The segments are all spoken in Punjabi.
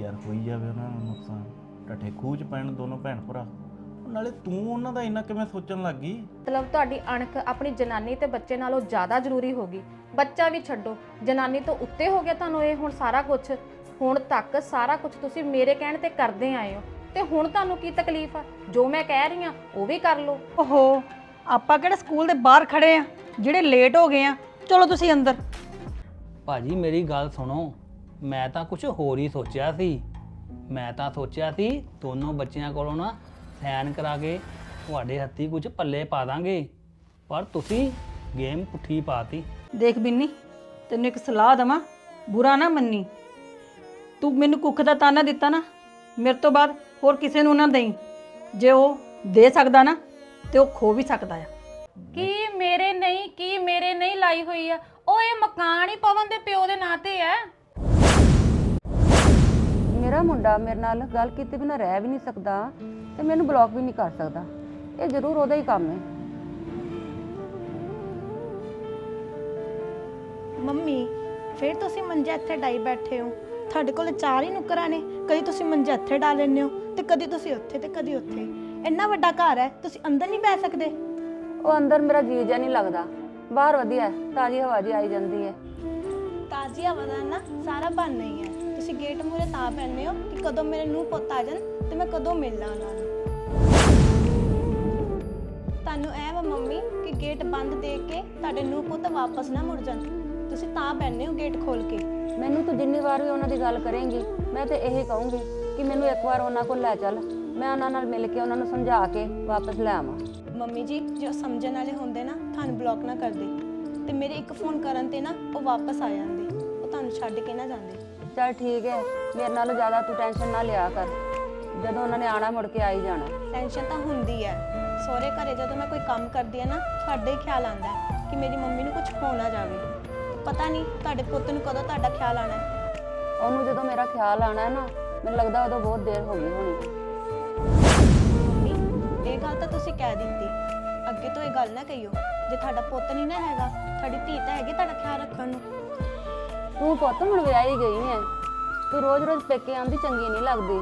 ਯਾਰ ਹੋਈ ਜਾਵੇ ਉਹਨਾਂ ਨੂੰ ਨੁਕਸਾਨ। ਟੱਠੇ ਖੂਹ ਚ ਪੈਣ ਦੋਨੋਂ ਭੈਣ ਭਰਾ। ਨਾਲੇ ਤੂੰ ਉਹਨਾਂ ਦਾ ਇੰਨਾ ਕਿਵੇਂ ਸੋਚਣ ਲੱਗ ਗਈ? ਮਤਲਬ ਤੁਹਾਡੀ ਅਣਖ ਆਪਣੀ ਜਨਾਨੀ ਤੇ ਬੱਚੇ ਨਾਲੋਂ ਜ਼ਿਆਦਾ ਜ਼ਰੂਰੀ ਹੋ ਗਈ। ਬੱਚਾ ਵੀ ਛੱਡੋ। ਜਨਾਨੀ ਤੋਂ ਉੱਤੇ ਹੋ ਗਿਆ ਤੁਹਾਨੂੰ ਇਹ ਹੁਣ ਸਾਰਾ ਕੁਝ ਹੁਣ ਤੱਕ ਸਾਰਾ ਕੁਝ ਤੁਸੀਂ ਮੇਰੇ ਕਹਿਣ ਤੇ ਕਰਦੇ ਆਏ ਹੋ। ਤੇ ਹੁਣ ਤੁਹਾਨੂੰ ਕੀ ਤਕਲੀਫ ਆ? ਜੋ ਮੈਂ ਕਹਿ ਰਹੀ ਆ ਉਹ ਵੀ ਕਰ ਲਓ। ਓਹੋ ਆਪਾਂ ਕਿਹੜੇ ਸਕੂਲ ਦੇ ਬਾਹਰ ਖੜੇ ਆ? ਜਿਹੜੇ ਲੇਟ ਹੋ ਗਏ ਆ। ਚਲੋ ਤੁਸੀਂ ਅੰਦਰ। ਭਾਜੀ ਮੇਰੀ ਗੱਲ ਸੁਣੋ। ਮੈਂ ਤਾਂ ਕੁਝ ਹੋਰ ਹੀ ਸੋਚਿਆ ਸੀ। ਮੈਂ ਤਾਂ ਸੋਚਿਆ ਸੀ ਦੋਨੋਂ ਬੱਚਿਆਂ ਕੋਲੋਂ ਨਾ ਸਾਈਨ ਕਰਾ ਕੇ ਤੁਹਾਡੇ ਹੱਥੀ ਕੁਝ ਪੱਲੇ ਪਾ ਦਾਂਗੇ। ਪਰ ਤੁਸੀਂ ਗੇਮ ਪੁੱਠੀ ਪਾਤੀ। ਦੇਖ ਬਿੰਨੀ ਤੈਨੂੰ ਇੱਕ ਸਲਾਹ ਦਵਾਂ ਬੁਰਾ ਨਾ ਮੰਨੀ। ਤੂੰ ਮੈਨੂੰ ਕੁੱਖ ਦਾ ਤਾਨਾ ਦਿੱਤਾ ਨਾ ਮੇਰੇ ਤੋਂ ਬਾਅਦ ਹੋਰ ਕਿਸੇ ਨੂੰ ਨਾ ਦੇਈ। ਜੇ ਉਹ ਦੇ ਸਕਦਾ ਨਾ ਤੇ ਉਹ ਖੋ ਵੀ ਸਕਦਾ ਆ। ਕੀ ਮੇਰੇ ਨਹੀਂ ਕੀ ਮੇਰੇ ਨਹੀਂ ਲਾਈ ਹੋਈ ਆ? ਉਹ ਇਹ ਮਕਾਨ ਹੀ ਪਵਨ ਦੇ ਪਿਓ ਦੇ ਨਾਂ ਤੇ ਹੈ ਮੇਰਾ ਮੁੰਡਾ ਮੇਰੇ ਨਾਲ ਗੱਲ ਕੀਤੇ ਬਿਨਾਂ ਰਹਿ ਵੀ ਨਹੀਂ ਸਕਦਾ ਤੇ ਮੈਨੂੰ ਬਲੌਕ ਵੀ ਨਹੀਂ ਕਰ ਸਕਦਾ। ਇਹ ਜ਼ਰੂਰ ਉਹਦਾ ਹੀ ਕੰਮ ਹੈ। ਮੰਮੀ ਫਿਰ ਤੁਸੀਂ ਮੰਜੇ ਇੱਥੇ ਡਾਈ ਬੈਠੇ ਹੋ। ਤੁਹਾਡੇ ਕੋਲ ਚਾਰ ਹੀ ਨੁਕਰਾਂ ਨੇ ਕਦੀ ਤੁਸੀਂ ਮੰਜੇ ਇੱਥੇ ਡਾ ਲੈਂਦੇ ਹੋ ਤੇ ਕਦੀ ਤੁਸੀਂ ਉੱਥੇ ਤੇ ਕਦੀ ਉੱਥੇ। ਇੰਨਾ ਵੱਡਾ ਘਰ ਹੈ ਤੁਸੀਂ ਅੰਦਰ ਨਹੀਂ ਬੈ ਸਕਦੇ। ਉਹ ਅੰਦਰ ਮੇਰਾ ਜੀ ਜਿਹਾ ਨਹੀਂ ਲੱਗਦਾ। ਬਾਹਰ ਵਧੀਆ ਹੈ ਤਾਜ਼ੀ ਹਵਾ ਜੀ ਆਈ ਜਾਂਦੀ ਹੈ। ਤਾਜ਼ੀ ਹਵਾ ਦਾ ਨਾ ਸਾਰਾ ਬਣ ਨਹੀਂ ਹੈ। ਤੁਸੀਂ ਗੇਟ ਮੂਰੇ ਤਾਂ ਪੈਂਦੇ ਹੋ ਕਿ ਕਦੋਂ ਮੇਰੇ ਨੂੰ ਪੁੱਤ ਆ ਜਾਣ ਤੇ ਮੈਂ ਕਦੋਂ ਮਿਲਣਾ ਉਹਨਾਂ ਨੂੰ। ਤੁਹਾਨੂੰ ਐ ਵਾ ਮੰਮੀ ਕਿ ਗੇਟ ਬੰਦ ਦੇਖ ਕੇ ਤੁਹਾਡੇ ਨੂੰ ਪੁੱਤ ਵਾਪਸ ਨਾ ਮੁੜ ਜਾਣ। ਤੁਸੀਂ ਤਾਂ ਪੈਂਦੇ ਹੋ ਗੇਟ ਖੋਲ ਕੇ। ਮੈਨੂੰ ਤੂੰ ਜਿੰਨੀ ਵਾਰ ਵੀ ਉਹਨਾਂ ਦੀ ਗੱਲ ਕਰੇਂਗੀ ਮੈਂ ਤੇ ਇਹ ਕਹੂੰਗੀ ਕਿ ਮੈਨੂੰ ਇੱਕ ਵਾਰ ਉਹਨਾਂ ਕੋਲ ਲੈ ਚੱਲ। ਮੈਂ ਉਹਨਾਂ ਨਾਲ ਮਿਲ ਕੇ ਉਹਨਾਂ ਨੂੰ ਸਮਝਾ ਕੇ ਵਾਪਸ ਲੈ ਆਵਾਂ। ਮੰਮੀ ਜੀ ਜੋ ਸਮਝਣ ਵਾਲੇ ਹੁੰਦੇ ਨਾ ਤੁਹਾਨੂੰ ਬਲੌਕ ਨਾ ਕਰਦੇ। ਤੇ ਮੇਰੇ ਇੱਕ ਫੋਨ ਕਰਨ ਤੇ ਨਾ ਉਹ ਵਾਪਸ ਆ ਜਾਂਦੇ। ਉਹ ਤੁਹਾਨੂੰ ਛੱਡ ਕੇ ਨਾ ਜਾਂਦੇ। ਚੱਲ ਠੀਕ ਹੈ ਮੇਰੇ ਨਾਲੋਂ ਜ਼ਿਆਦਾ ਤੂੰ ਟੈਨਸ਼ਨ ਨਾ ਲਿਆ ਕਰ। ਜਦੋਂ ਉਹਨਾਂ ਨੇ ਆਣਾ ਮੁੜ ਕੇ ਆ ਹੀ ਜਾਣਾ। ਟੈਨਸ਼ਨ ਤਾਂ ਹੁੰਦੀ ਹੈ। ਸਹੁਰੇ ਘਰੇ ਜਦੋਂ ਮੈਂ ਕੋਈ ਕੰਮ ਕਰਦੀ ਆ ਨਾ ਤੁਹਾਡੇ ਹੀ ਖਿਆਲ ਆਉਂਦਾ ਹੈ ਕਿ ਮੇਰੀ ਮੰਮੀ ਨੂੰ ਕੁਝ ਹੋ ਨਾ ਜਾਵੇ। ਪਤਾ ਨਹੀਂ ਤੁਹਾਡੇ ਪੁੱਤ ਨੂੰ ਕਦੋਂ ਤੁਹਾਡਾ ਖਿਆਲ ਆਣਾ ਹੈ। ਉਹਨੂੰ ਜਦੋਂ ਮੇਰਾ ਖਿਆਲ ਆਣਾ ਹੈ ਨਾ ਮੈਨੂੰ ਲੱਗਦਾ ਉਦੋਂ ਬਹੁਤ ਦੇਰ ਹੋ ਗਈ ਹੋਣੀ। ਮੰਮੀ ਇਹ ਗੱਲ ਤਾਂ ਤੁਸੀਂ ਕਹਿ ਦਿੱਤੀ। ਅੱਗੇ ਤੋਂ ਇਹ ਗੱਲ ਨਾ ਕਹੀਓ। ਜੇ ਤੁਹਾਡਾ ਪੁੱਤ ਨਹੀਂ ਨਾ ਹੈਗਾ ਤੁਹਾਡੀ ਧੀ ਤਾਂ ਹੈਗੀ ਤੁਹਾਡਾ ਖਿਆਲ ਰੱਖਣ ਨੂੰ। ਤੂੰ ਪੁੱਤ ਹੁਣ ਵਿਆਹੀ ਗਈ ਹੈ ਤੂੰ ਰੋਜ਼-ਰੋਜ਼ ਪੇਕੇ ਆਉਂਦੀ ਚੰਗੀ ਨਹੀਂ ਲੱਗਦੀ।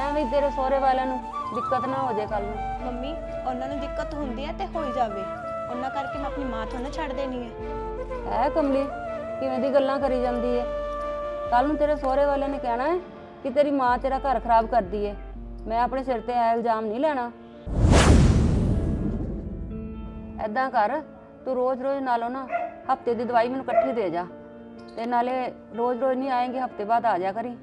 ਐਵੇਂ ਹੀ ਤੇਰੇ ਸਹੁਰੇ ਵਾਲਿਆਂ ਨੂੰ ਦਿੱਕਤ ਨਾ ਹੋ ਜਾਏ ਕੱਲ ਨੂੰ। ਮੰਮੀ ਉਹਨਾਂ ਨੂੰ ਦਿੱਕਤ ਹੁੰਦੀ ਹੈ ਤੇ ਹੋਈ ਜਾਵੇ। ਉਹਨਾਂ ਕਰਕੇ ਮੈਂ ਆਪਣੀ ਮਾਂ ਤੋਂ ਨਾ ਛੱਡ ਦੇਣੀ ਹੈ ਐ ਕਮਲੀ ਕਿਵੇਂ ਦੀ ਗੱਲਾਂ ਕਰੀ ਜਾਂਦੀ ਹੈ ਕੱਲ ਨੂੰ ਤੇਰੇ ਸਹੁਰੇ ਵਾਲਿਆਂ ਨੇ ਕਹਿਣਾ ਹੈ ਕਿ ਤੇਰੀ ਮਾਂ ਤੇਰਾ ਘਰ ਖਰਾਬ ਕਰਦੀ ਹੈ ਮੈਂ ਆਪਣੇ ਸਿਰ ਤੇ ਇਹ ਇਲਜ਼ਾਮ ਨਹੀਂ ਲੈਣਾ। ਐਦਾਂ ਕਰ ਤੂੰ ਰੋਜ਼-ਰੋਜ਼ ਨਾਲੋਂ ਨਾ ਹਫ਼ਤੇ ਦੀ ਦਵਾਈ ਮੈਨੂੰ ਇਕੱਠੀ ਦੇ ਜਾ। ਤੇ ਨਾਲੇ ਰੋਜ਼-ਰੋਜ਼ ਨਹੀਂ ਆਏਂਗੇ ਹਫ਼ਤੇ ਬਾਅਦ ਆ ਜਾ ਕਰੀ।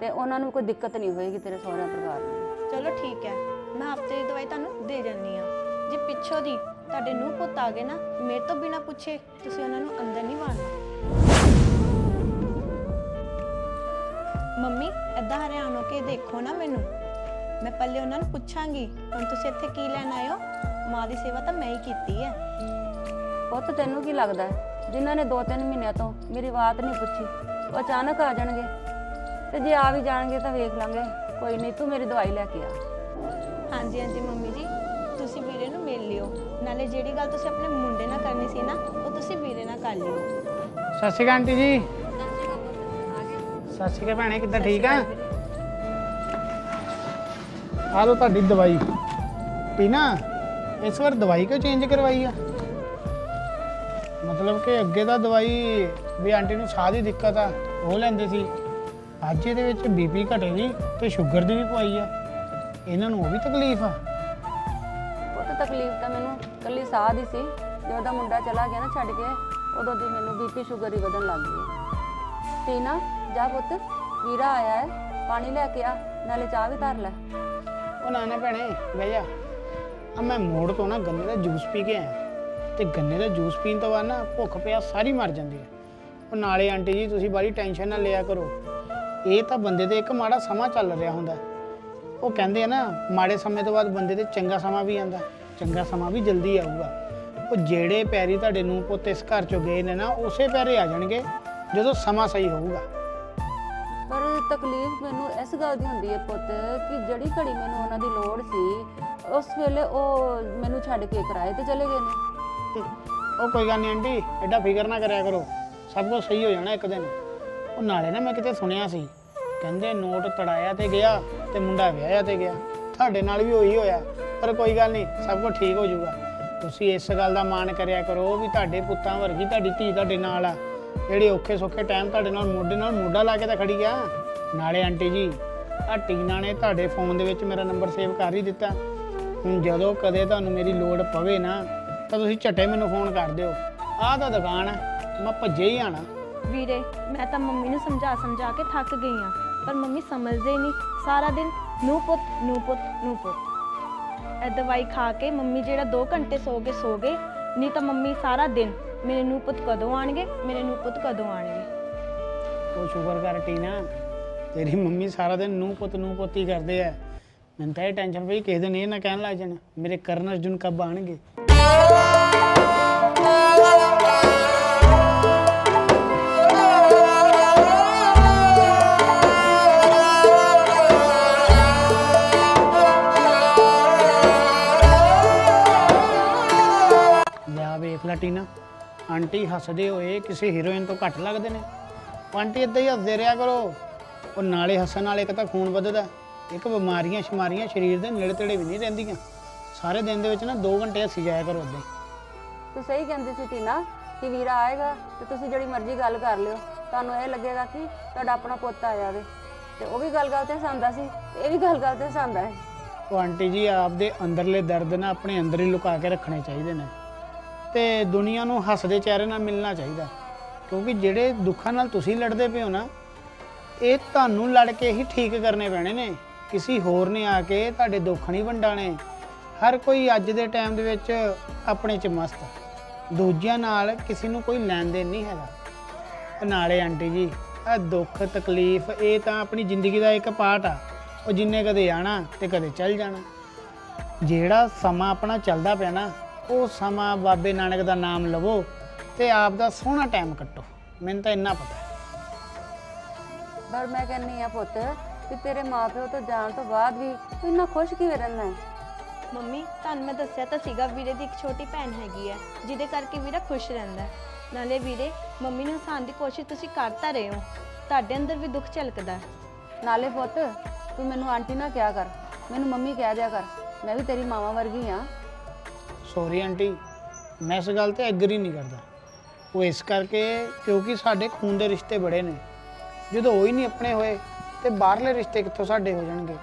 ਤੇ ਉਹਨਾਂ ਨੂੰ ਕੋਈ ਦਿੱਕਤ ਨਹੀਂ ਹੋਏਗੀ ਤੇਰੇ ਸਹੁਰੇ ਪਰਿਵਾਰ ਨੂੰ। ਚਲੋ ਠੀਕ ਹੈ। ਮੈਂ ਹਫ਼ਤੇ ਦੀ ਦਵਾਈ ਤੁਹਾਨੂੰ ਦੇ ਜਾਂਦੀ ਆ ਜੇ ਪਿੱਛੋਂ ਦੀ ਤੁਹਾਡੇ ਨੂੰ ਪੁੱਤ ਆ ਗਏ ਨਾ ਮੇਰੇ ਤੋਂ ਬਿਨਾ ਪੁੱਛੇ ਤੁਸੀਂ ਉਹਨਾਂ ਨੂੰ ਅੰਦਰ ਨਹੀਂ ਵਾੜਨਾ। ਮੰਮੀ ਏਦਾਂ ਹਰਿਆਣ ਹੋ ਕੇ ਦੇਖੋ ਨਾ ਮੈਨੂੰ। ਮੈਂ ਪੱਲੇ ਉਹਨਾਂ ਨੂੰ ਪੁੱਛਾਂਗੀ ਹੁਣ ਤੁਸੀਂ ਇੱਥੇ ਕੀ ਲੈਣ ਹੋ? ਮਾਂ ਦੀ ਸੇਵਾ ਤਾਂ ਮੈਂ ਹੀ ਕੀਤੀ ਹੈ। ਪੁੱਤ ਤੈਨੂੰ ਕੀ ਲੱਗਦਾ ਹੈ? ਜਿਨ੍ਹਾਂ ਨੇ 2-3 ਮਹੀਨਿਆਂ ਤੋਂ ਮੇਰੀ ਬਾਤ ਨਹੀਂ ਪੁੱਛੀ ਉਹ ਅਚਾਨਕ ਆ ਜਾਣਗੇ। ਤੇ ਜੇ ਆ ਵੀ ਜਾਣਗੇ ਤਾਂ ਵੇਖ ਲਾਂਗੇ। ਕੋਈ ਨਹੀਂ ਤੂੰ ਮੇਰੀ ਦਵਾਈ ਲੈ ਕੇ ਆ। ਹਾਂਜੀ ਹਾਂਜੀ ਮੰਮੀ ਜੀ। ਤੁਸੀਂ ਵੀਰੇ ਨੂੰ ਮਿਲ ਲਿਓ। ਨਾਲੇ ਜਿਹੜੀ ਗੱਲ ਤੁਸੀਂ ਆਪਣੇ ਮੁੰਡੇ ਨਾਲ ਕਰਨੀ ਸੀ ਨਾ ਉਹ ਤੁਸੀਂ ਵੀਰੇ ਨਾਲ ਕਰ ਲਿਓ। ਸਤਿ ਸ਼੍ਰੀ ਅਕਾਲ ਆਂਟੀ ਜੀ। ਸਤਿ ਸ਼੍ਰੀ ਅਕਾਲ ਭੈਣੇ ਕਿੱਦਾਂ ਠੀਕ ਆ? ਆ ਲਓ ਤੁਹਾਡੀ ਦਵਾਈ। ਪੀਣਾ ਇਸ ਵਾਰ ਦਵਾਈ ਕਿਉਂ ਚੇਂਜ ਕਰਵਾਈ ਆ? ਮਤਲਬ ਕਿ ਅੱਗੇ ਤਾਂ ਦਵਾਈ ਵੀ ਆਂਟੀ ਨੂੰ ਸਾਹ ਦੀ ਦਿੱਕਤ ਆ ਉਹ ਲੈਂਦੇ ਸੀ। ਅੱਜ ਇਹਦੇ ਵਿੱਚ ਬੀਪੀ ਘਟੇਗੀ ਤੇ ਸ਼ੂਗਰ ਦੀ ਵੀ ਪਵਾਈ ਆ। ਇਹਨਾਂ ਨੂੰ ਉਹ ਵੀ ਤਕਲੀਫ ਆ। ਪੁੱਤ ਤਕਲੀਫ ਤਾਂ ਮੈਨੂੰ ਕੱਲੀ ਸਾਹ ਦੀ ਸੀ ਜਦੋਂ ਦਾ ਮੁੰਡਾ ਚਲਾ ਗਿਆ ਨਾ ਛੱਡ ਕੇ ਉਦੋਂ ਦੀ ਮੈਨੂੰ ਬੀਪੀ ਸ਼ੂਗਰ ਹੀ ਵਧਣ ਲੱਗ ਗਈ। ਟੀਨਾ ਜਾ ਪੁੱਤ ਵੀਰਾ ਆਇਆ ਹੈ ਪਾਣੀ ਲੈ ਕੇ ਆ ਨਾਲੇ ਚਾਹ ਵੀ ਧਰ ਲੈ। ਉਹ ਨਾ ਨਾ ਭੈਣੇ ਬਹਿ ਜਾ। ਆ ਮੈਂ ਮੋੜ ਤੋਂ ਨਾ ਗੰਨੇ ਦਾ ਜੂਸ ਪੀ ਕੇ ਆਇਆ। ਤੇ ਗੰਨੇ ਦਾ ਜੂਸ ਪੀਣ ਤੋਂ ਬਾਅਦ ਨਾ ਭੁੱਖ ਪਿਆ, ਸਾਰੀ ਮਰ ਜਾਂਦੀ ਹੈ। ਉਹ ਨਾਲੇ ਆਂਟੀ ਜੀ, ਤੁਸੀਂ ਬੜੀ ਟੈਨਸ਼ਨ ਨਾ ਲਿਆ ਕਰੋ। ਇਹ ਤਾਂ ਬੰਦੇ ਤੇ ਇੱਕ ਮਾੜਾ ਸਮਾਂ ਚੱਲ ਰਿਹਾ ਹੁੰਦਾ। ਉਹ ਕਹਿੰਦੇ ਆ ਨਾ, ਮਾੜੇ ਸਮੇਂ ਤੋਂ ਬਾਅਦ ਬੰਦੇ ਤੇ ਚੰਗਾ ਸਮਾਂ ਵੀ ਆਉਂਦਾ ਚੰਗਾ ਸਮਾਂ ਵੀ ਜਲਦੀ ਆਊਗਾ। ਉਹ ਜਿਹੜੇ ਪੈਰੀ ਤੁਹਾਡੇ ਨੂੰ ਪੁੱਤ ਇਸ ਘਰ ਚੋਂ ਗਏ ਨੇ ਨਾ, ਉਸੇ ਪੈਰੇ ਆ ਜਾਣਗੇ, ਜਦੋਂ ਸਮਾਂ ਸਹੀ ਹੋਊਗਾ। ਪਰ ਤਕਲੀਫ ਮੈਨੂੰ ਇਸ ਗੱਲ ਦੀ ਹੁੰਦੀ ਹੈ ਪੁੱਤ, ਕਿ ਜਿਹੜੀ ਘੜੀ ਮੈਨੂੰ ਉਹਨਾਂ ਦੀ ਲੋੜ ਸੀ, ਉਸ ਵੇਲੇ ਉਹ ਮੈਨੂੰ ਛੱਡ ਕੇ ਕਿਰਾਏ ਤੇ ਚਲੇ ਗਏ ਨੇ। ਉਹ ਕੋਈ ਗੱਲ ਨਹੀਂ ਆਂਟੀ ਐਡਾ ਫਿਕਰ ਨਾ ਕਰਿਆ ਕਰੋ। ਸਭ ਕੁਝ ਸਹੀ ਹੋ ਜਾਣਾ ਇੱਕ ਦਿਨ। ਉਹ ਨਾਲੇ ਨਾ ਮੈਂ ਕਿਤੇ ਸੁਣਿਆ ਸੀ, ਕਹਿੰਦੇ ਨੋਟ ਤੜਾਇਆ ਤੇ ਗਿਆ ਤੇ ਮੁੰਡਾ ਵਿਆਹਿਆ ਤੇ ਗਿਆ। ਤੁਹਾਡੇ ਨਾਲ ਵੀ ਉਹੀ ਹੋਇਆ, ਪਰ ਕੋਈ ਗੱਲ ਨਹੀਂ ਸਭ ਕੁਝ ਠੀਕ ਹੋ ਜਾਊਗਾ। ਤੁਸੀਂ ਇਸ ਗੱਲ ਦਾ ਮਾਣ ਕਰਿਆ ਕਰੋ ਵੀ ਤੁਹਾਡੇ ਪੁੱਤਾਂ ਵਰਗੀ ਤੁਹਾਡੀ ਧੀ ਤੁਹਾਡੇ ਨਾਲ ਆ। ਜਿਹੜੇ ਔਖੇ ਸੌਖੇ ਟਾਈਮ ਤੁਹਾਡੇ ਨਾਲ ਮੋਢੇ ਨਾਲ ਮੋਢਾ ਲਾ ਕੇ ਤਾਂ ਖੜੀ ਗਿਆ ਨਾਲੇ ਆਂਟੀ ਜੀ ਆ ਟੀਨਾ ਨੇ ਤੁਹਾਡੇ ਫੋਨ ਦੇ ਵਿੱਚ ਮੇਰਾ ਨੰਬਰ ਸੇਵ ਕਰ ਹੀ ਦਿੱਤਾ। ਹੁਣ ਜਦੋਂ ਕਦੇ ਤੁਹਾਨੂੰ ਮੇਰੀ ਲੋੜ ਪਵੇ ਨਾ ਤਾਂ ਤੁਸੀਂ ਝੱਟੇ ਮੈਨੂੰ ਫੋਨ ਕਰ ਦਿਓ। ਆਹ ਤਾਂ ਦੁਕਾਨ ਹੈ ਮੈਂ ਭੱਜੇ ਹੀ ਆਣਾ ਵੀਰੇ ਮੈਂ ਤਾਂ ਮੰਮੀ ਨੂੰ ਸਮਝਾ ਸਮਝਾ ਕੇ ਥੱਕ ਗਈ ਆ ਪਰ ਮੰਮੀ ਸਮਝਦੇ ਹੀ ਨਹੀਂ। ਸਾਰਾ ਦਿਨ ਨੂੰ ਪੁੱਤ ਨੂੰ ਪੁੱਤ ਨੂੰ ਪੁੱਤ। ਇਹ ਦਵਾਈ ਖਾ ਕੇ ਮੰਮੀ ਜਿਹੜਾ 2 ਘੰਟੇ ਸੋ ਗਏ ਸੋ ਗਏ। ਨਹੀਂ ਤਾਂ ਮੰਮੀ ਸਾਰਾ ਦਿਨ ਮੇਰੇ ਨੂੰ ਪੁੱਤ ਕਦੋਂ ਆਣਗੇ ਮੇਰੇ ਨੂੰ ਪੁੱਤ ਕਦੋਂ ਆਣਗੇ ਉਹ ਸ਼ੁਕਰ ਕਰ ਟੀਨਾ। ਤੇਰੀ ਮੰਮੀ ਸਾਰਾ ਦਿਨ ਨੂੰ ਪੁੱਤ ਨੂੰ ਪੁੱਤੀ ਕਰਦੇ ਆ। ਮੈਨੂੰ ਤਾਂ ਇਹ ਟੈਨਸ਼ਨ ਪਈ ਕਿਸੇ ਦਿਨ ਇਹ ਨਾ ਕਹਿਣ ਲੱਗ ਜਾਣ ਮੇਰੇ ਕਰਨ ਅਰਜੁਨ ਕਬ ਆਣਗੇ ਲਿਆ ਵੇਖ ਲੈ ਟੀਨਾ ਆਂਟੀ ਹੱਸਦੇ ਹੋਏ ਕਿਸੇ ਹੀਰੋਇਨ ਤੋਂ ਘੱਟ ਲੱਗਦੇ ਨੇ। ਆਂਟੀ ਇਦਾਂ ਹੀ ਹੱਸਦੇ ਰਿਹਾ ਕਰੋ। ਉਹ ਨਾਲੇ ਹੱਸਣ ਨਾਲ ਇੱਕ ਤਾਂ ਖੂਨ ਵੱਧਦਾ, ਇੱਕ ਬਿਮਾਰੀਆਂ ਸ਼ਮਾਰੀਆਂ ਸਰੀਰ ਦੇ ਨੇੜੇ ਤੇੜੇ ਵੀ ਨਹੀਂ ਰਹਿੰਦੀਆਂ। ਸਾਰੇ ਦਿਨ ਦੇ ਵਿੱਚ ਨਾ 2 ਘੰਟੇ ਹੱਸੀ ਜਾਇਆ ਕਰੋ ਹੀ ਤੂੰ ਸਹੀ ਕਹਿੰਦੀ ਸੀ ਟੀਨਾ ਕਿ ਵੀਰਾ ਆਏਗਾ ਤੇ ਤੁਸੀਂ ਜਿਹੜੀ ਮਰਜ਼ੀ ਗੱਲ ਕਰ ਲਿਓ। ਤੁਹਾਨੂੰ ਇਹ ਲੱਗੇਗਾ ਕਿ ਤੁਹਾਡਾ ਆਪਣਾ ਪੁੱਤ ਆਇਆ ਵੇ ਤੇ ਉਹ ਵੀ ਗੱਲ-ਗੱਲ ਤੇ ਹਸਾਉਂਦਾ ਸੀ ਇਹ ਵੀ ਗੱਲ-ਗੱਲ ਤੇ ਹਸਾਉਂਦਾ ਹੈ ਉਹ ਆਂਟੀ ਜੀ ਆਪਦੇ ਅੰਦਰਲੇ ਦਰਦ ਨਾ ਆਪਣੇ ਅੰਦਰ ਹੀ ਲੁਕਾ ਕੇ ਰੱਖਣੇ ਚਾਹੀਦੇ ਨੇ। ਤੇ ਦੁਨੀਆ ਨੂੰ ਹੱਸਦੇ ਚਿਹਰੇ ਨਾਲ ਮਿਲਣਾ ਚਾਹੀਦਾ। ਕਿਉਂਕਿ ਜਿਹੜੇ ਦੁੱਖਾਂ ਨਾਲ ਤੁਸੀਂ ਲੜਦੇ ਪਏ ਹੋ ਨਾ ਇਹ ਤੁਹਾਨੂੰ ਲੜ ਕੇ ਹੀ ਠੀਕ ਕਰਨੇ ਪੈਣੇ ਨੇ। ਕਿਸੇ ਹੋਰ ਨੇ ਆ ਕੇ ਤੁਹਾਡੇ ਦੁੱਖ ਨਹੀਂ ਵੰਡਾਣੇ ਹਰ ਕੋਈ ਅੱਜ ਦੇ ਟਾਈਮ ਦੇ ਵਿੱਚ ਆਪਣੇ ਚ ਮਸਤ ਆ। ਦੂਜਿਆਂ ਨਾਲ ਕਿਸੇ ਨੂੰ ਕੋਈ ਲੈਣ ਦੇਣ ਨਹੀਂ ਹੈਗਾ। ਤੇ ਨਾਲੇ ਆਂਟੀ ਜੀ ਇਹ ਦੁੱਖ, ਤਕਲੀਫ, ਇਹ ਤਾਂ ਆਪਣੀ ਜ਼ਿੰਦਗੀ ਦਾ ਇੱਕ ਪਾਰਟ ਆ। ਉਹ ਜਿੰਨੇ ਕਦੇ ਆਣਾ ਤੇ ਕਦੇ ਚੱਲ ਜਾਣਾ। ਜਿਹੜਾ ਸਮਾਂ ਆਪਣਾ ਚੱਲਦਾ ਪਿਆ ਨਾ, ਉਹ ਸਮਾਂ ਬਾਬੇ ਨਾਨਕ ਦਾ ਨਾਮ ਲਵੋ ਤੇ ਆਪ ਦਾ ਸੋਹਣਾ ਟਾਈਮ ਕੱਟੋ। ਮੈਨੂੰ ਤਾਂ ਇੰਨਾ ਪਤਾ ਹੈ। ਪਰ ਮੈਂ ਕਹਿੰਨੀ ਆ ਪੁੱਤ ਕਿ ਤੇਰੇ ਮਾਪਿਓ ਤੋਂ ਜਾਣ ਤੋਂ ਬਾਅਦ ਵੀ ਤੂੰ ਇੰਨਾ ਖੁਸ਼ ਕਿਵੇਂ ਰਹਿੰਦਾ ਹੈ? ਮੰਮੀ ਤੁਹਾਨੂੰ ਮੈਂ ਦੱਸਿਆ ਤਾਂ ਸੀਗਾ ਵੀਰੇ ਦੀ ਇੱਕ ਛੋਟੀ ਭੈਣ ਹੈਗੀ ਹੈ ਜਿਹਦੇ ਕਰਕੇ ਵੀਰਾ ਖੁਸ਼ ਰਹਿੰਦਾ ਹੈ। ਨਾਲੇ ਵੀਰੇ ਮੰਮੀ ਨੂੰ ਹਸਾਉਣ ਦੀ ਕੋਸ਼ਿਸ਼ ਤੁਸੀਂ ਕਰ ਤਾਂ ਰਹੇ ਹੋ। ਤੁਹਾਡੇ ਅੰਦਰ ਵੀ ਦੁੱਖ ਝਲਕਦਾ ਹੈ। ਨਾਲੇ ਪੁੱਤ ਤੂੰ ਮੈਨੂੰ ਆਂਟੀ ਨਾ ਕਿਹਾ ਕਰ। ਮੈਨੂੰ ਮੰਮੀ ਕਹਿ ਦਿਆ ਕਰ। ਮੈਂ ਵੀ ਤੇਰੀ ਮਾਵਾ ਵਰਗੀ ਆ ਸੌਰੀ ਆਂਟੀ ਮੈਂ ਇਸ ਗੱਲ ਤੇ ਐਗਰੀ ਨਹੀਂ ਕਰਦਾ। ਉਹ ਇਸ ਕਰਕੇ ਕਿਉਂਕਿ ਸਾਡੇ ਖੂਨ ਦੇ ਰਿਸ਼ਤੇ ਬੜੇ ਨੇ। ਜਦੋਂ ਉਹ ਹੀ ਨਹੀਂ ਆਪਣੇ ਹੋਏ ਤੇ ਬਾਹਰਲੇ ਰਿਸ਼ਤੇ ਕਿੱਥੋਂ ਸਾਡੇ ਹੋ ਜਾਣਗੇ?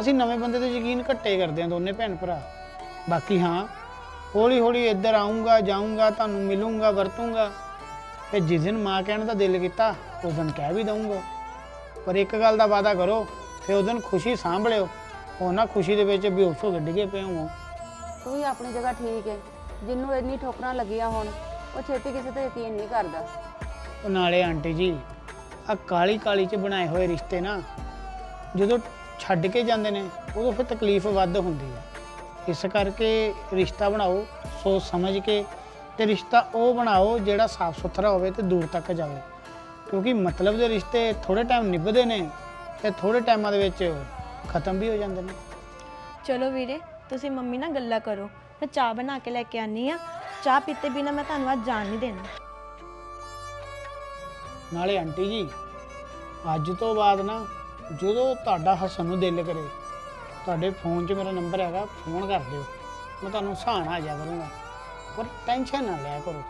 ਅਸੀਂ ਨਵੇਂ ਬੰਦੇ ਤੇ ਯਕੀਨ ਘੱਟੇ ਕਰਦੇ ਹਾਂ ਦੋਨੇ ਭੈਣ ਭਰਾ। ਬਾਕੀ ਹਾਂ ਹੌਲੀ ਹੌਲੀ ਇੱਧਰ ਆਉਂਗਾ ਜਾਊਂਗਾ ਤੁਹਾਨੂੰ ਮਿਲੂੰਗਾ ਵਰਤੂੰਗਾ। ਤੇ ਜਿਸ ਦਿਨ ਮਾਂ ਕਹਿਣ ਦਾ ਦਿਲ ਕੀਤਾ ਉਸ ਦਿਨ ਕਹਿ ਵੀ ਦਊਂਗਾ। ਪਰ ਇੱਕ ਗੱਲ ਦਾ ਵਾਅਦਾ ਕਰੋ ਫਿਰ ਉਸ ਦਿਨ ਖੁਸ਼ੀ ਸਾਂਭ ਲਿਓ ਉਹ ਨਾ ਖੁਸ਼ੀ ਦੇ ਵਿੱਚ ਬੇਹੋਸ਼ ਹੋ ਕੇ ਡਿੱਗੇ ਪਏ ਹੋਵੋ। ਤੂੰ ਵੀ ਆਪਣੀ ਜਗ੍ਹਾ ਠੀਕ ਹੈ ਜਿੰਨੂੰ ਇੰਨੀ ਠੋਕਰਾਂ ਲੱਗੀਆਂ ਹੋਣ ਉਹ ਛੇਤੀ ਕਿਸੇ ਤੇ ਯਕੀਨ ਨਹੀਂ ਕਰਦਾ। ਉਹ ਨਾਲੇ ਆਂਟੀ ਜੀ ਆ ਕਾਲੀ ਕਾਲੀ ਚ ਬਣਾਏ ਹੋਏ ਰਿਸ਼ਤੇ ਨਾ ਜਦੋਂ ਛੱਡ ਕੇ ਜਾਂਦੇ ਨੇ ਉਦੋਂ ਫਿਰ ਤਕਲੀਫ ਵੱਧ ਹੁੰਦੀ ਹੈ। ਇਸ ਕਰਕੇ ਰਿਸ਼ਤਾ ਬਣਾਓ ਸੋਚ ਸਮਝ ਕੇ ਤੇ ਰਿਸ਼ਤਾ ਉਹ ਬਣਾਓ ਜਿਹੜਾ ਸਾਫ਼ ਸੁਥਰਾ ਹੋਵੇ ਤੇ ਦੂਰ ਤੱਕ ਜਾਵੇ। ਕਿਉਂਕਿ ਮਤਲਬ ਦੇ ਰਿਸ਼ਤੇ ਥੋੜੇ ਟਾਈਮ ਨਿਭਦੇ ਨੇ ਤੇ ਥੋੜੇ ਟਾਈਮਾਂ ਦੇ ਵਿੱਚ ਖਤਮ ਵੀ ਹੋ ਜਾਂਦੇ ਨੇ। ਚਲੋ ਵੀਰੇ ਤੁਸੀਂ ਮੰਮੀ ਨਾਲ ਗੱਲਾਂ ਕਰੋ। ਮੈਂ ਚਾਹ ਬਣਾ ਕੇ ਲੈ ਕੇ ਆਨੀ ਆ ਚਾਹ ਪੀਤੇ ਬਿਨਾ ਮੈਂ ਤੁਹਾਨੂੰ ਅੱਜ ਜਾਣ ਨਹੀਂ ਦੇਣਾ। ਨਾਲੇ ਆਂਟੀ ਜੀ ਅੱਜ ਤੋਂ ਬਾਅਦ ਨਾ ਜਦੋਂ ਤੁਹਾਡਾ ਹੱਸਣ ਨੂੰ ਦਿਲ ਕਰੇ, ਤੁਹਾਡੇ ਫੋਨ 'ਚ ਮੇਰਾ ਨੰਬਰ ਹੈਗਾ ਫੋਨ ਕਰ ਦਿਓ। ਮੈਂ ਤੁਹਾਨੂੰ ਹਸਾਣ ਆ ਜਾ ਕਰੂੰਗਾ। ਪਰ ਟੈਨਸ਼ਨ ਨਾ ਲਿਆ ਕਰੋ।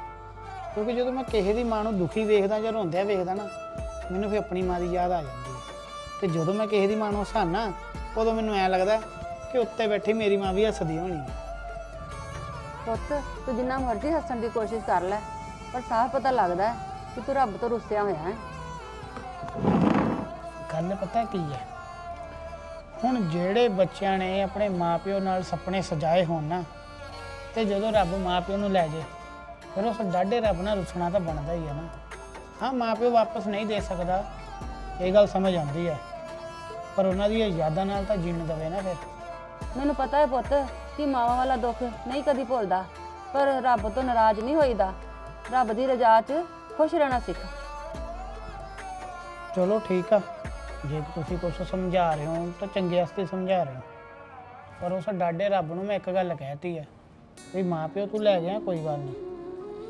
ਕਿਉਂਕਿ ਜਦੋਂ ਮੈਂ ਕਿਸੇ ਦੀ ਮਾਂ ਨੂੰ ਦੁਖੀ ਵੇਖਦਾ ਜਾਂ ਰੋਂਦਿਆਂ ਵੇਖਦਾ ਨਾ, ਮੈਨੂੰ ਫਿਰ ਆਪਣੀ ਮਾਂ ਦੀ ਯਾਦ ਆ ਜਾਂਦੀ ਹੈ। ਤੇ ਜਦੋਂ ਮੈਂ ਕਿਸੇ ਦੀ ਮਾਂ ਨੂੰ ਹਸਾਨਾ ਉਦੋਂ ਮੈਨੂੰ ਐ ਲੱਗਦਾ ਕਿ ਉੱਤੇ ਬੈਠੀ ਮੇਰੀ ਮਾਂ ਵੀ ਹੱਸਦੀ ਹੋਣੀ ਹੈ। ਪੁੱਤ, ਤੂੰ ਜਿੰਨਾ ਮਰਜ਼ੀ ਹੱਸਣ ਦੀ ਕੋਸ਼ਿਸ਼ ਕਰ ਲੈ, ਪਰ ਸਾਫ਼ ਪਤਾ ਲੱਗਦਾ ਹੈ ਕਿ ਤੂੰ ਰੱਬ ਤੋਂ ਰੁੱਸਿਆ ਹੋਇਆ ਹੈ। ਗੱਲ ਪਤਾ ਕੀ ਹੈ? ਹੁਣ ਜਿਹੜੇ ਬੱਚਿਆਂ ਨੇ ਆਪਣੇ ਮਾਪਿਓ ਨਾਲ ਸੁਪਨੇ ਸਜਾਏ ਹੋਣ ਨਾ ਤੇ ਜਦੋਂ ਰੱਬ ਮਾਪਿਓ ਨੂੰ ਲੈ ਜੇ ਫਿਰ ਉਸ ਡਾਢੇ ਰੱਬ ਨਾਲ ਰੁੱਸਣਾ ਤਾਂ ਬਣਦਾ ਹੀ ਹੈ ਨਾ। ਹਾਂ ਮਾਪਿਓ ਵਾਪਸ ਨਹੀਂ ਦੇ ਸਕਦਾ ਇਹ ਗੱਲ ਸਮਝ ਆਉਂਦੀ ਹੈ। ਪਰ ਉਹਨਾਂ ਦੀਆਂ ਯਾਦਾਂ ਨਾਲ ਤਾਂ ਜੀਣ ਦਵੇ ਨਾ ਫਿਰ। ਮੈਨੂੰ ਪਤਾ ਹੈ ਪੁੱਤ ਕਿ ਮਾਵਾਂ ਵਾਲਾ ਦੁੱਖ ਨਹੀਂ ਕਦੀ ਭੁੱਲਦਾ ਪਰ ਰੱਬ ਤੋਂ ਨਾਰਾਜ਼ ਨਹੀਂ ਹੋਈਦਾ। ਰੱਬ ਦੀ ਰਜ਼ਾ 'ਚ ਖੁਸ਼ ਰਹਿਣਾ ਸਿੱਖ। ਚਲੋ ਠੀਕ ਆ। ਜੇ ਤੁਸੀਂ ਕੁਝ ਸਮਝਾ ਰਹੇ ਹੋ ਤਾਂ ਚੰਗੇ ਵਾਸਤੇ ਸਮਝਾ ਰਹੇ ਹੋ। ਪਰ ਉਸ ਡਾਡੇ ਰੱਬ ਨੂੰ ਮੈਂ ਇੱਕ ਗੱਲ ਕਹਿਤੀ ਹੈ ਵੀ ਮਾਂ ਪਿਓ ਤੂੰ ਲੈ ਗਿਆ ਕੋਈ ਗੱਲ ਨਹੀਂ।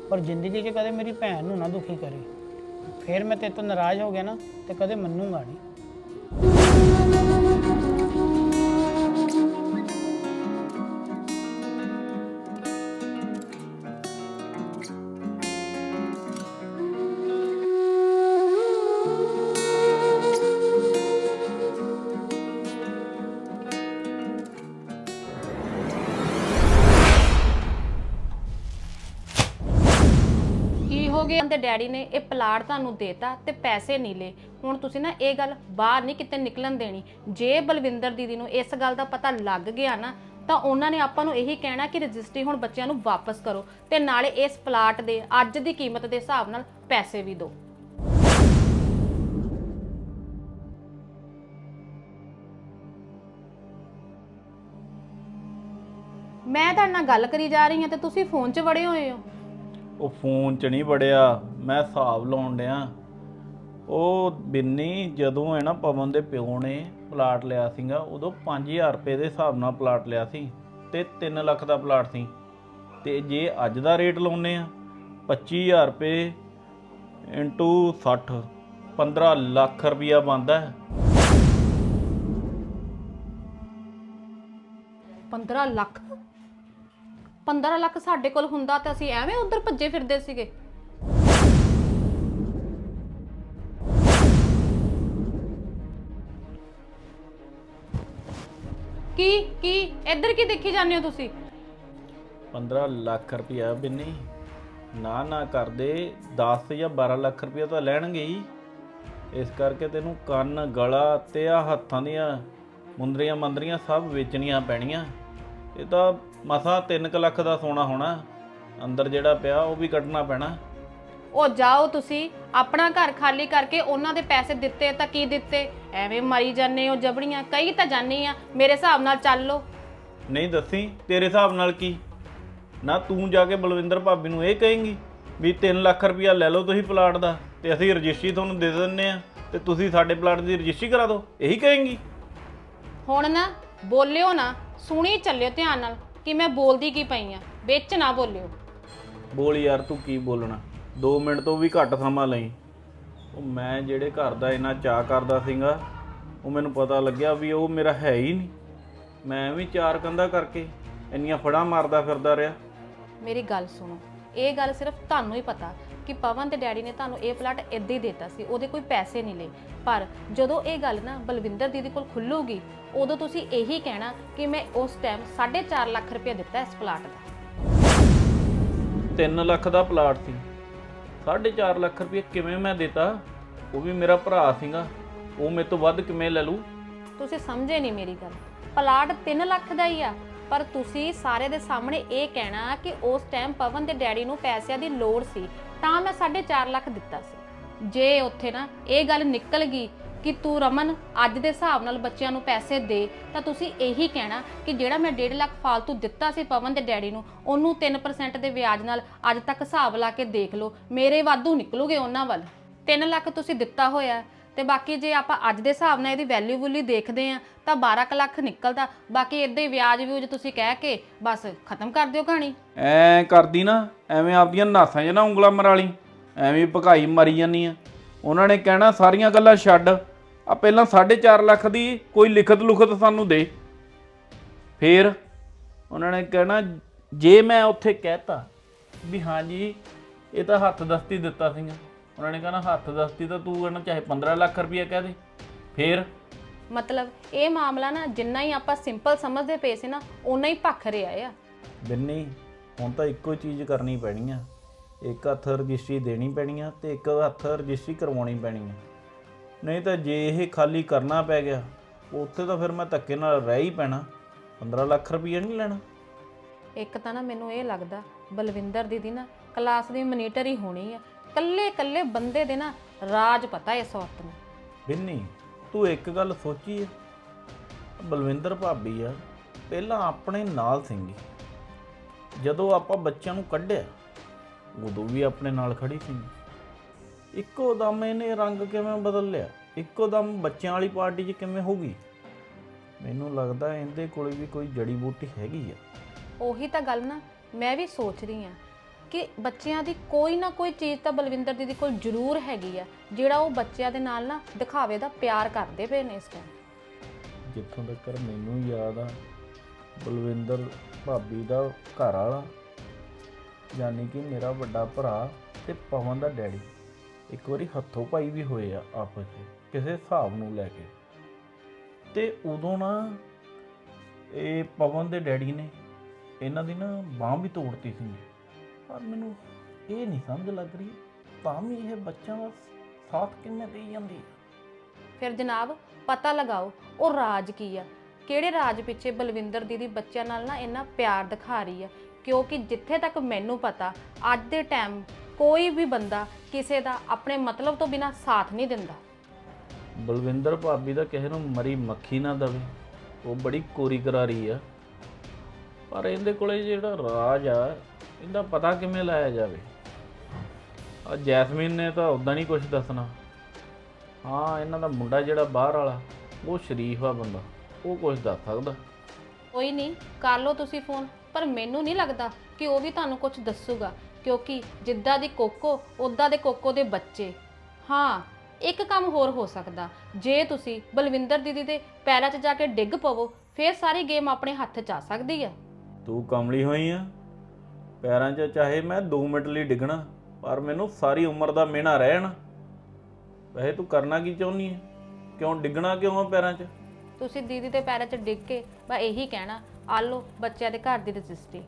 ਪਰ ਜ਼ਿੰਦਗੀ 'ਚ ਕਦੇ ਮੇਰੀ ਭੈਣ ਨੂੰ ਨਾ ਦੁਖੀ ਕਰੇ। ਫਿਰ ਮੈਂ ਤੇਰੇ ਨਾਰਾਜ਼ ਹੋ ਗਿਆ ਨਾ ਤੇ ਕਦੇ ਮੰਨੂਗਾ ਨਹੀਂ। ਡੈਡੀ ਨੇ ਇਹ ਪਲਾਟ ਤੁਹਾਨੂੰ ਦੇਤਾ ਤੇ ਪੈਸੇ ਨਹੀਂ ਲਏ। ਹੁਣ ਤੁਸੀਂ ਨਾ ਇਹ ਗੱਲ ਬਾਹਰ ਨਹੀਂ ਕਿਤੇ ਨਿਕਲਣ ਦੇਣੀ। ਜੇ ਬਲਵਿੰਦਰ ਦੀਦੀ ਨੂੰ ਇਸ ਗੱਲ ਦਾ ਪਤਾ ਲੱਗ ਗਿਆ ਨਾ, ਤਾਂ ਉਹਨਾਂ ਨੇ ਆਪਾਂ ਨੂੰ ਇਹੀ ਕਹਿਣਾ ਕਿ ਰਜਿਸਟਰੀ ਹੁਣ ਬੱਚਿਆਂ ਨੂੰ ਵਾਪਸ ਕਰੋ ਤੇ ਨਾਲੇ ਇਸ ਪਲਾਟ ਦੇ ਅੱਜ ਦੀ ਕੀਮਤ ਦੇ ਹਿਸਾਬ ਨਾਲ ਪੈਸੇ ਵੀ ਦਿਓ। ਮੈਂ ਤੁਹਾਡੇ ਨਾਲ ਗੱਲ ਕਰੀ ਜਾ ਰਹੀ ਹਾਂ ਤੇ ਤੁਸੀਂ ਫੋਨ 'ਚ ਵੜੇ ਹੋਏ ਹੋ। ਉਹ ਫੋਨ 'ਚ ਨਹੀਂ ਵੜਿਆ। ਮੈਂ ਹਿਸਾਬ ਲਾਉਣ ਡਿਆ। ਉਹ ਬਿੰਨੀ ਜਦੋਂ ਹੈ ਨਾ ਪਵਨ ਦੇ ਪਿਓ ਨੇ ਪਲਾਟ ਲਿਆ ਸੀਗਾ, ਉਦੋਂ 5000 ਰੁਪਏ ਦੇ ਹਿਸਾਬ ਨਾਲ ਪਲਾਟ ਲਿਆ ਸੀ ਤੇ 3 ਲੱਖ ਦਾ ਪਲਾਟ ਸੀ। ਤੇ ਜੇ ਅੱਜ ਦਾ ਰੇਟ ਲਾਉਨੇ ਆ 25000 ਰੁਪਏ ਇਨਟੂ 60 15 ਲੱਖ ਰੁਪਇਆ ਬਣਦਾ ਹੈ। 15 ਲੱਖ? 15 ਲੱਖ ਸਾਡੇ ਕੋਲ ਹੁੰਦਾ ਤਾਂ ਅਸੀਂ ਐਵੇਂ ਉਧਰ ਭੱਜੇ ਫਿਰਦੇ ਸੀਗੇ। ਕੀ ਕੀ? ਇੱਧਰ ਕੀ ਦੇਖੀ ਜਾਂਦੇ ਹੋ ਤੁਸੀਂ? 15 ਲੱਖ ਰੁਪਇਆ ਬਿੰਨੀ। ਨਾ ਨਾ ਕਰਦੇ। 10 ਜਾਂ 12 ਲੱਖ ਰੁਪਇਆ ਤਾਂ ਲੈਣਗੇ ਹੀ। ਇਸ ਕਰਕੇ ਤੈਨੂੰ ਕੰਨ, ਗਲਾ ਤੇ ਆ ਹੱਥਾਂ ਦੀਆਂ ਮੁੰਦਰੀਆਂ ਮੰਦਰੀਆਂ ਸਭ ਵੇਚਣੀਆਂ ਪੈਣੀਆਂ। ਇਹ ਤਾਂ ਮਸਾ 3 ਲੱਖ ਦਾ ਸੋਨਾ ਹੋਣਾ। ਅੰਦਰ ਜਿਹੜਾ ਪਿਆ ਉਹ ਵੀ ਕੱਢਣਾ ਪੈਣਾ। ਉਹ ਜਾਓ ਤੁਸੀਂ ਆਪਣਾ ਘਰ ਖਾਲੀ ਕਰਕੇ ਉਹਨਾਂ ਦੇ ਪੈਸੇ ਦਿੱਤੇ ਤਾਂ ਕੀ ਦਿੱਤੇ? ਐਵੇਂ ਮਰੀ ਜਾਂਦੇ ਹੋ ਜਬੜੀਆਂ ਕਈ ਤਾਂ ਜਾਨੀ ਆ ਮੇਰੇ ਹਿਸਾਬ ਨਾਲ ਚੱਲ ਲੋ ਨਹੀਂ ਦੱਸੀ ਤੇਰੇ ਹਿਸਾਬ ਨਾਲ ਕੀ? ਨਾ ਤੂੰ ਜਾ ਕੇ ਬਲਵਿੰਦਰ ਭਾਬੀ ਨੂੰ ਇਹ ਕਹੇਂਗੀ ਵੀ 3 ਲੱਖ ਰੁਪਇਆ ਲੈ ਲਓ ਤੁਸੀਂ ਪਲਾਟ ਦਾ ਤੇ ਅਸੀਂ ਰਜਿਸਟਰੀ ਤੁਹਾਨੂੰ ਦੇ ਦਿੰਨੇ ਆ ਤੇ ਤੁਸੀਂ ਸਾਡੇ ਪਲਾਟ ਦੀ ਰਜਿਸਟਰੀ ਕਰਾ ਦਿਓ ਇਹੀ ਕਹੇਂਗੀ। ਹੁਣ ਨਾ ਬੋਲਿਓ ਨਾ ਸੁਣੀ ਚੱਲਿਓ ਧਿਆਨ ਨਾਲ ਕਿ ਮੈਂ ਬੋਲਦੀ ਕੀ ਪਈ ਆ ਵਿੱਚ ਨਾ ਬੋਲਿਓ। ਬੋਲ ਯਾਰ ਤੂੰ ਕੀ ਬੋਲਣਾ? 2 ਮਿੰਟ ਤੋਂ ਵੀ ਘੱਟ ਸਮਾਂ ਲਈ। ਉਹ ਮੈਂ ਜਿਹੜੇ ਘਰ ਦਾ ਇੰਨਾ ਚਾਹ ਕਰਦਾ ਸੀਗਾ ਉਹ ਮੈਨੂੰ ਪਤਾ ਲੱਗਿਆ ਵੀ ਉਹ ਮੇਰਾ ਹੈ ਹੀ ਨਹੀਂ। ਮੈਂ ਵੀ ਚਾਰ ਕੰਧਾ ਕਰਕੇ ਇੰਨੀਆਂ ਫੜਾਂ ਮਾਰਦਾ ਫਿਰਦਾ ਰਿਹਾ। ਮੇਰੀ ਗੱਲ ਸੁਣੋ ਇਹ ਗੱਲ ਸਿਰਫ ਤੁਹਾਨੂੰ ਹੀ ਪਤਾ ਕਿ ਪਵਨ ਤੇ ਡੈਡੀ ਨੇ ਤੁਹਾਨੂੰ ਇਹ ਪਲਾਟ ਇੱਦਾਂ ਹੀ ਦਿੱਤਾ ਸੀ ਉਹਦੇ ਕੋਈ ਪੈਸੇ ਨਹੀਂ ਲਏ। ਪਰ ਜਦੋਂ ਇਹ ਗੱਲ ਨਾ ਬਲਵਿੰਦਰ ਦੀਦੀ ਕੋਲ ਖੁੱਲੂਗੀ ਉਦੋਂ ਤੁਸੀਂ ਇਹੀ ਕਹਿਣਾ ਕਿ ਮੈਂ ਉਸ ਟਾਈਮ 4.5 ਲੱਖ ਰੁਪਏ ਦਿੱਤਾ ਇਸ ਪਲਾਟ ਦਾ। 3 ਲੱਖ ਦਾ ਪਲਾਟ ਸੀ। 4.5 ਲੱਖ ਰੁਪਏ ਕਿਵੇਂ ਮੈਂ ਦਿੱਤਾ? ਉਹ ਵੀ ਮੇਰਾ ਭਰਾ ਸੀਗਾ। ਉਹ ਮੇਰੇ ਤੋਂ ਵੱਧ ਕਿਵੇਂ ਲੈ ਲੂ ਤੁਸੀਂ ਸਮਝੇ ਨਹੀਂ ਮੇਰੀ ਗੱਲ। ਪਲਾਟ 3 ਲੱਖ ਦਾ ਹੀ ਆ। ਪਰ ਤੁਸੀਂ ਸਾਰੇ ਦੇ ਸਾਹਮਣੇ ਇਹ ਕਹਿਣਾ ਕਿ ਉਸ ਟਾਈਮ ਪਵਨ ਦੇ ਡੈਡੀ ਨੂੰ ਪੈਸਿਆਂ ਦੀ ਲੋੜ ਸੀ, ਤਾਂ ਮੈਂ 4.5 ਲੱਖ ਦਿੱਤਾ ਸੀ। ਜੇ ਉੱਥੇ ਨਾ ਇਹ ਗੱਲ ਨਿਕਲ ਗਈ ਕਿ ਤੂੰ ਰਮਨ, ਅੱਜ ਦੇ ਹਿਸਾਬ ਨਾਲ ਬੱਚਿਆਂ ਨੂੰ ਪੈਸੇ ਦੇ, ਤਾਂ ਤੁਸੀਂ ਇਹੀ ਕਹਿਣਾ ਕਿ ਜਿਹੜਾ ਮੈਂ 1.5 ਲੱਖ ਫਾਲਤੂ ਦਿੱਤਾ ਸੀ ਪਵਨ ਦੇ ਡੈਡੀ ਨੂੰ, ਉਹਨੂੰ 3% ਦੇ ਵਿਆਜ ਨਾਲ ਅੱਜ ਤੱਕ ਹਿਸਾਬ ਲਾ ਕੇ ਦੇਖ ਲਓ, ਮੇਰੇ ਵਾਧੂ ਨਿਕਲੂਗੇ ਉਹਨਾਂ ਵੱਲ। 3 ਲੱਖ ਤੁਸੀਂ ਦਿੱਤਾ ਹੋਇਆ ਤੇ ਬਾਕੀ ਜੇ ਆਪਾਂ ਅੱਜ ਦੇ ਹਿਸਾਬ ਨਾਲ ਇਹਦੀ ਵੈਲਿਊ ਵੂਲੀ ਦੇਖਦੇ ਆ ਤਾਂ 12 ਕੁ ਲੱਖ ਨਿਕਲਦਾ, ਬਾਕੀ ਇਦਾਂ ਹੀ ਵਿਆਜ ਵਿਊਜ ਤੁਸੀਂ ਕਹਿ ਕੇ ਬਸ ਖਤਮ ਕਰ ਦਿਓ ਕਹਾਣੀ। ਐ ਕਰਦੀ ਨਾ, ਐਵੇਂ ਆਪਦੀਆਂ ਨਾਸਾਂ 'ਚ ਨਾ ਉਂਗਲਾਂ ਮਰਾਲੀ ਐਵੇਂ ਭਕਾਈ ਮਾਰੀ ਜਾਂਦੀ ਆ। ਉਹਨਾਂ ਨੇ ਕਹਿਣਾ, ਸਾਰੀਆਂ ਗੱਲਾਂ ਛੱਡ। ਆ ਪਹਿਲਾਂ 4.5 ਲੱਖ ਦੀ ਕੋਈ ਲਿਖਤ ਲੁਖਤ ਸਾਨੂੰ ਦੇ। ਫੇਰ ਉਹਨਾਂ ਨੇ ਕਹਿਣਾ ਜੇ ਮੈਂ ਉੱਥੇ ਕਹਿਤਾ ਵੀ ਹਾਂਜੀ ਇਹ ਤਾਂ ਹੱਥ ਦਸਤੀ ਦਿੱਤਾ ਸੀਗਾ। ਉਹਨਾਂ ਨੇ ਕਹਿਣਾ ਹੱਥ ਦਸਤੀ ਤਾਂ ਤੂੰ ਕਹਿਣਾ ਚਾਹੇ 15 ਲੱਖ ਰੁਪਏ ਕਹਿ ਦੇ। ਫੇਰ ਮਤਲਬ ਇਹ ਮਾਮਲਾ ਨਾ ਜਿੰਨਾ ਹੀ ਆਪਾਂ ਸਿੰਪਲ ਸਮਝਦੇ ਪਏ ਸੀ ਨਾ ਓਨਾ ਹੀ ਭੱਖ ਰਿਹਾ ਆ। ਬਿੰਨੀ ਹੁਣ ਤਾਂ ਇੱਕੋ ਚੀਜ਼ ਕਰਨੀ ਪੈਣੀ ਆ। ਇੱਕ ਹੱਥ ਰਜਿਸਟਰੀ ਦੇਣੀ ਪੈਣੀ ਆ ਤੇ ਇੱਕ ਹੱਥ ਰਜਿਸਟਰੀ ਕਰਵਾਉਣੀ ਪੈਣੀ ਆ। ਨਹੀਂ ਤਾਂ ਜੇ ਇਹ ਖਾਲੀ ਕਰਨਾ ਪੈ ਗਿਆ ਉੱਥੇ ਤਾਂ ਫਿਰ ਮੈਂ ਧੱਕੇ ਨਾਲ ਰਹਿ ਹੀ ਪੈਣਾ। 15 ਲੱਖ ਰੁਪਏ ਨਹੀਂ ਲੈਣਾ। ਇੱਕ ਤਾਂ ਨਾ ਮੈਨੂੰ ਇਹ ਲੱਗਦਾ ਬਲਵਿੰਦਰ ਦੀਦੀ ਨਾ ਕਲਾਸ ਦੀ ਮਨੀਟਰ ਹੀ ਹੋਣੀ ਆ। ਕੱਲੇ ਕੱਲੇ ਬੰਦੇ ਦੇ ਨਾ ਰਾਜ ਪਤਾ ਇਸ ਔਰਤ ਨੂੰ। ਬਿੰਨੀ ਤੂੰ ਇੱਕ ਗੱਲ ਸੋਚੀ ਹੈ ਬਲਵਿੰਦਰ ਭਾਬੀ ਆ ਪਹਿਲਾਂ ਆਪਣੇ ਨਾਲ ਸੀਗੀ ਜਦੋਂ ਆਪਾਂ ਬੱਚਿਆਂ ਨੂੰ ਕੱਢਿਆ ਉਦੋਂ ਵੀ ਆਪਣੇ ਨਾਲ ਖੜੀ ਸੀ। ਇੱਕੋ ਦਮ ਇਹਨੇ ਰੰਗ ਕਿਵੇਂ ਬਦਲ ਲਿਆ? ਇੱਕੋ ਦਮ ਬੱਚਿਆਂ ਵਾਲੀ ਪਾਰਟੀ 'ਚ ਕਿਵੇਂ ਹੋ ਗਈ ਮੈਨੂੰ ਲੱਗਦਾ ਇਹਦੇ ਕੋਲੇ ਵੀ ਕੋਈ ਜੜੀ ਬੂਟੀ ਹੈਗੀ ਆ। ਉਹੀ ਤਾਂ ਗੱਲ ਨਾ ਮੈਂ ਵੀ ਸੋਚ ਰਹੀ ਆ ਕਿ ਬੱਚਿਆਂ ਦੀ ਕੋਈ ਨਾ ਕੋਈ ਚੀਜ਼ ਤਾਂ ਬਲਵਿੰਦਰ ਦੀਦੀ ਕੋਲ ਜ਼ਰੂਰ ਹੈਗੀ ਆ ਜਿਹੜਾ ਉਹ ਬੱਚਿਆਂ ਦੇ ਨਾਲ ਨਾ ਦਿਖਾਵੇ ਦਾ ਪਿਆਰ ਕਰਦੇ ਪਏ ਨੇ ਇਸ ਟਾਈਮ ਜਿੱਥੋਂ ਤੱਕ ਮੈਨੂੰ ਯਾਦ ਆ ਬਲਵਿੰਦਰ ਭਾਬੀ ਦਾ ਘਰ ਵਾਲਾ ਯਾਨੀ ਕਿ ਮੇਰਾ ਵੱਡਾ ਭਰਾ ਤੇ ਪਵਨ ਦਾ ਡੈਡੀ। ਇੱਕ ਵਾਰੀ ਹੱਥੋਂ ਪਾਈ ਵੀ ਹੋਏ ਆ ਆਪਸ ਵਿੱਚ, ਕਿਸੇ ਹਿਸਾਬ ਨੂੰ ਲੈ ਕੇ। ਤੇ ਉਦੋਂ ਨਾ ਇਹ ਪਵਨ ਦੇ ਡੈਡੀ ਨੇ ਇਹਨਾਂ ਦੀ ਨਾ ਬਾਹ ਵੀ ਤੋੜਤੀ ਸੀ। ਪਰ ਮੈਨੂੰ ਇਹ ਨਹੀਂ ਸਮਝ ਲੱਗ ਰਹੀ, ਤਾਂ ਵੀ ਇਹ ਬੱਚਿਆਂ ਦਾ ਸਾਥ ਕਿੰਨੇ ਦੇਈ ਜਾਂਦੀ ਹੈ ਫਿਰ ਜਨਾਬ, ਪਤਾ ਲਗਾਓ, ਉਹ ਰਾਜ ਕੀ ਆ? ਕਿਹੜੇ ਰਾਜ ਪਿੱਛੇ ਬਲਵਿੰਦਰ ਦੀਦੀ ਬੱਚਿਆਂ ਨਾਲ ਨਾ ਇੰਨਾ ਪਿਆਰ ਦਿਖਾ ਰਹੀ ਆ? ਕਿਉਂਕਿ ਜਿੱਥੇ ਤੱਕ ਮੈਨੂੰ ਪਤਾ, ਅੱਜ ਦੇ ਟਾਈਮ ਕੋਈ ਵੀ ਬੰਦਾ ਕਿਸੇ ਦਾ ਆਪਣੇ ਮਤਲਬ ਤੋਂ ਬਿਨਾ ਸਾਥ ਨਹੀਂ ਦਿੰਦਾ। ਬਲਵਿੰਦਰ ਭਾਬੀ ਦਾ ਕਿਸੇ ਨੂੰ ਮਰੀ ਮੱਖੀ ਨਾ ਦਵੇ। ਉਹ ਬੜੀ ਕੋਰੀ ਕਰਾਰੀ ਆ। ਪਰ ਇਹਦੇ ਕੋਲੇ ਜਿਹੜਾ ਰਾਜ ਆ ਇਹਦਾ ਪਤਾ ਕਿਵੇਂ ਲਾਇਆ ਜਾਵੇ? ਆ ਜੈਸਮੀਨ ਨੇ ਤਾਂ ਉਦਾਂ ਨਹੀਂ ਕੁਝ ਦੱਸਣਾ। ਹਾਂ ਇਹਨਾਂ ਦਾ ਮੁੰਡਾ ਜਿਹੜਾ ਬਾਹਰ ਵਾਲਾ ਉਹ ਸ਼ਰੀਫ ਆ ਬੰਦਾ। ਉਹ ਕੁਝ ਦੱਸ ਸਕਦਾ। ਕੋਈ ਨਹੀਂ ਕਰ ਲਓ ਤੁਸੀਂ ਫੋਨ ਪਰ ਮੈਨੂੰ ਨਹੀਂ ਲੱਗਦਾ ਕਿ ਉਹ ਵੀ ਤੁਹਾਨੂੰ ਕੁਝ ਦੱਸੂਗਾ। ਕਿਉਂਕਿ ਜਿੱਦਾਂ ਦੀ ਕੋਕੋ ਉਦਾਂ ਦੇ ਕੋਕੋ ਦੇ ਬੱਚੇ। ਹਾਂ ਇੱਕ ਕੰਮ ਹੋਰ ਹੋ ਸਕਦਾ। ਜੇ ਤੁਸੀਂ ਬਲਵਿੰਦਰ ਦੀਦੀ ਦੇ ਪੈਰਾਂ 'ਚ ਜਾ ਕੇ ਡਿੱਗ ਪਵੋ ਫਿਰ ਸਾਰੀ ਗੇਮ ਆਪਣੇ ਹੱਥ 'ਚ ਆ ਸਕਦੀ ਹੈ ਤੂੰ ਕਮਲੀ ਹੋਈ ਆ? ਪੈਰਾਂ 'ਚ ਚਾਹੇ ਮੈਂ 2 ਮਿੰਟ ਲਈ ਡਿੱਗਣਾ ਪਰ ਮੈਨੂੰ ਸਾਰੀ ਉਮਰ ਦਾ ਮਿਹਣਾ ਰਹਿਣਾ। ਵੈਸੇ ਤੂੰ ਕਰਨਾ ਕੀ ਚਾਹੁੰਦੀ ਹੈ ਕਿਉਂ ਡਿੱਗਣਾ ਕਿਉਂ ਆ ਪੈਰਾਂ 'ਚ? ਤੁਸੀਂ ਦੀਦੀ ਦੇ ਪੈਰਾਂ 'ਚ ਡਿੱਗ ਕੇ ਬਾ ਇਹੀ ਕਹਿਣਾ ਆ ਲਓ ਬੱਚਿਆਂ ਦੇ ਘਰ ਦੀ ਰਜਿਸਟਰੀ।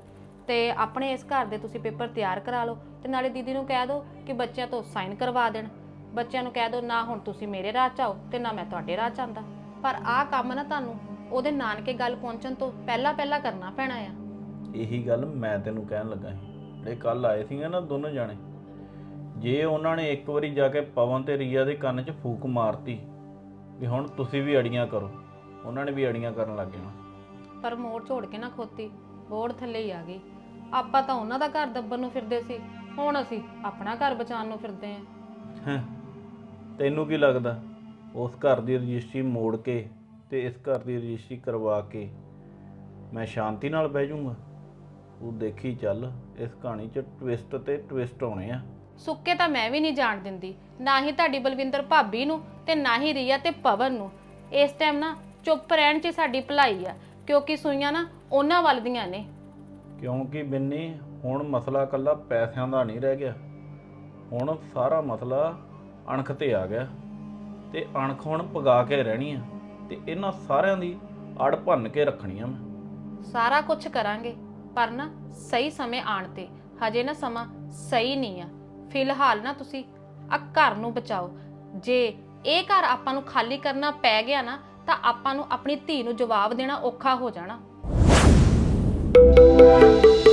ਤੇ ਆਪਣੇ ਇਸ ਘਰ ਦੇ ਤੁਸੀਂ ਪੇਪਰ ਤਿਆਰ ਕਰਾ ਲਓ ਤੇ ਨਾਲੇ ਦੀਦੀ ਨੂੰ ਕਹਿ ਦਿਓ ਕਿ ਬੱਚਿਆਂ ਤੋਂ ਸਾਈਨ ਕਰਵਾ ਦੇਣ। ਬੱਚਿਆਂ ਨੂੰ ਕਹਿ ਦਿਓ ਨਾ ਹੁਣ ਤੁਸੀਂ ਮੇਰੇ ਰਾਹ 'ਚ ਆਓ ਤੇ ਨਾ ਮੈਂ ਤੁਹਾਡੇ ਰਾਹ 'ਚ ਆਂਦਾ ਪਰ ਆਹ ਕੰਮ ਨਾ ਤੁਹਾਨੂੰ ਉਹਦੇ ਨਾਨਕੇ ਗੱਲ ਪਹੁੰਚਣ ਤੋਂ ਪਹਿਲਾਂ ਪਹਿਲਾਂ ਕਰਨਾ ਪੈਣਾ ਆ। ਇਹੀ ਗੱਲ ਮੈਂ ਤੈਨੂੰ ਕਹਿਣ ਲੱਗਾ ਸੀ। ਜਿਹੜੇ ਕੱਲ ਆਏ ਸੀਗੇ ਨਾ ਦੋਨੋਂ ਜਾਣੇ ਜੇ ਉਹਨਾਂ ਨੇ ਇੱਕ ਵਾਰੀ ਜਾ ਕੇ ਪਵਨ ਤੇ ਰੀਆ ਦੇ ਕੰਨ 'ਚ ਫੂਕ ਮਾਰਤੀ ਵੀ ਹੁਣ ਤੁਸੀਂ ਵੀ ਅੜੀਆਂ ਕਰੋ ਉਹਨਾਂ ਨੇ ਵੀ ਅੜੀਆਂ ਕਰਨ ਲੱਗ ਜਾਣਾ। ਪਰ ਮੋੜ ਝੋੜ ਕੇ ਨਾ ਖੋਤੀ ਬੋੜ ਥੱਲੇ ਹੀ ਆ ਗਈ। ਆਪਾਂ ਤਾਂ ਉਹਨਾਂ ਦਾ ਘਰ ਦੱਬਣ ਨੂੰ ਫਿਰਦੇ ਸੀ ਹੁਣ ਅਸੀਂ ਆਪਣਾ ਘਰ ਬਚਾਉਣ ਨੂੰ ਫਿਰਦੇ ਆਂ ਹੈਂ। ਤੈਨੂੰ ਕੀ ਲੱਗਦਾ? ਉਸ ਘਰ ਦੀ ਰਜਿਸਟਰੀ ਮੋੜ ਕੇ ਤੇ ਇਸ ਘਰ ਦੀ ਰਜਿਸਟਰੀ ਕਰਵਾ ਕੇ ਮੈਂ ਸ਼ਾਂਤੀ ਨਾਲ ਬਹਿ ਜਾਊਂਗਾ? ਤੂੰ ਦੇਖੀ ਚੱਲ ਇਸ ਕਹਾਣੀ 'ਚ ਟਵਿਸਟ ਤੇ ਟਵਿਸਟ ਆਉਣੇ ਆ। ਸੁੱਕੇ ਤਾਂ ਮੈਂ ਵੀ ਨਹੀਂ ਜਾਣ ਦਿੰਦੀ ਨਾ ਹੀ ਤੁਹਾਡੀ ਬਲਵਿੰਦਰ ਭਾਬੀ ਨੂੰ ਤੇ ਨਾ ਹੀ ਰੀਆ ਤੇ ਪਵਨ ਨੂੰ। ਇਸ ਟਾਈਮ ਨਾ ਚੁੱਪ ਰਹਿਣ 'ਚ ਹੀ ਸਾਡੀ ਭਲਾਈ ਆ ਕਿਉਂਕਿ ਸੂਈਆਂ ਨਾ ਉਹਨਾਂ ਵੱਲ ਦੀਆਂ ਨੇ। ਕਿਉਂਕਿ ਬਿੰਨੀ, ਹੁਣ ਮਸਲਾ ਕੱਲਾ ਪੈਸਿਆਂ ਦਾ ਨਹੀਂ ਰਹਿ ਗਿਆ। ਹੁਣ ਸਾਰਾ ਮਸਲਾ ਅਣਖ ਤੇ ਆ ਗਿਆ ਤੇ ਅਣਖ ਹੁਣ ਪਗਾ ਕੇ ਰਹਿਣੀ ਆ ਤੇ ਇਹਨਾਂ ਸਾਰਿਆਂ ਦੀ ਅੜ ਭੰਨ ਕੇ ਰੱਖਣੀ ਆ ਮੈਂ। ਸਾਰਾ ਕੁਝ ਕਰਾਂਗੇ, ਪਰ ਨਾ ਸਹੀ ਸਮੇਂ ਆਣ ਤੇ। ਹਜੇ ਨਾ ਸਮਾਂ ਸਹੀ ਨਹੀਂ ਆ। ਫਿਲਹਾਲ ਨਾ ਤੁਸੀਂ ਆ ਘਰ ਨੂੰ ਬਚਾਓ। ਜੇ ਇਹ ਘਰ ਆਪਾਂ ਨੂੰ ਖਾਲੀ ਕਰਨਾ ਪੈ ਗਿਆ ਨਾ, ਤਾਂ ਆਪਾਂ ਨੂੰ ਆਪਣੀ ਧੀ ਨੂੰ ਜਵਾਬ ਦੇਣਾ ਔਖਾ ਹੋ ਜਾਣਾ। Música